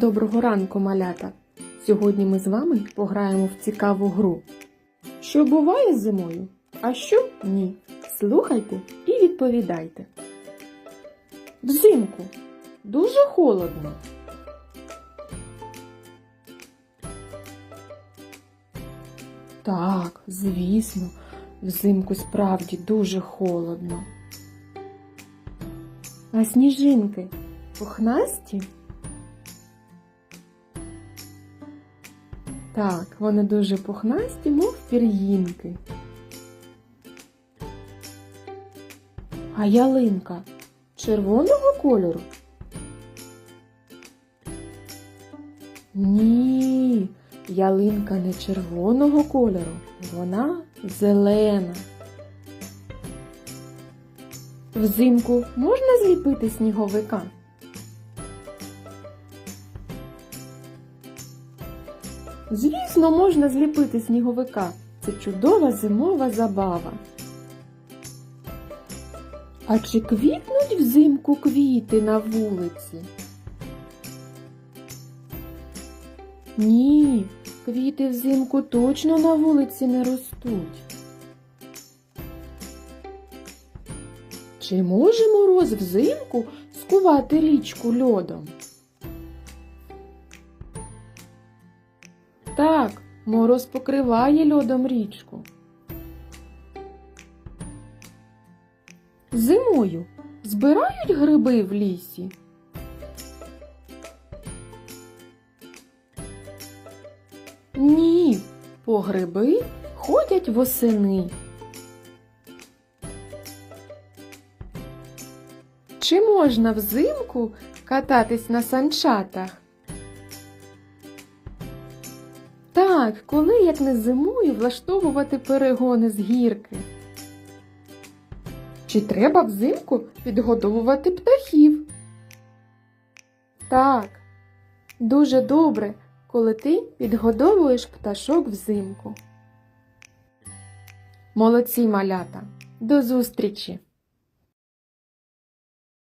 Доброго ранку, малята! Сьогодні ми з вами пограємо в цікаву гру. Що буває зимою, а що ні. Слухайте і відповідайте. Взимку дуже холодно. Так, звісно, взимку справді дуже холодно. А сніжинки пухнасті? Так, вони дуже пухнасті, мов пір'їнки. А ялинка червоного кольору? Ні, ялинка не червоного кольору, вона зелена. Взимку можна зліпити сніговика? Звісно, можна зліпити сніговика. Це чудова зимова забава. А чи квітнуть взимку квіти на вулиці? Ні, квіти взимку точно на вулиці не ростуть. Чи може мороз взимку скувати річку льодом? Так, мороз покриває льодом річку. Зимою збирають гриби в лісі. Ні, по гриби ходять восени. Чи можна взимку кататись на санчатах? Так, коли як не зимою влаштовувати перегони з гірки. Чи треба взимку підгодовувати птахів? Так, дуже добре, коли ти підгодовуєш пташок взимку. Молодці малята! До зустрічі!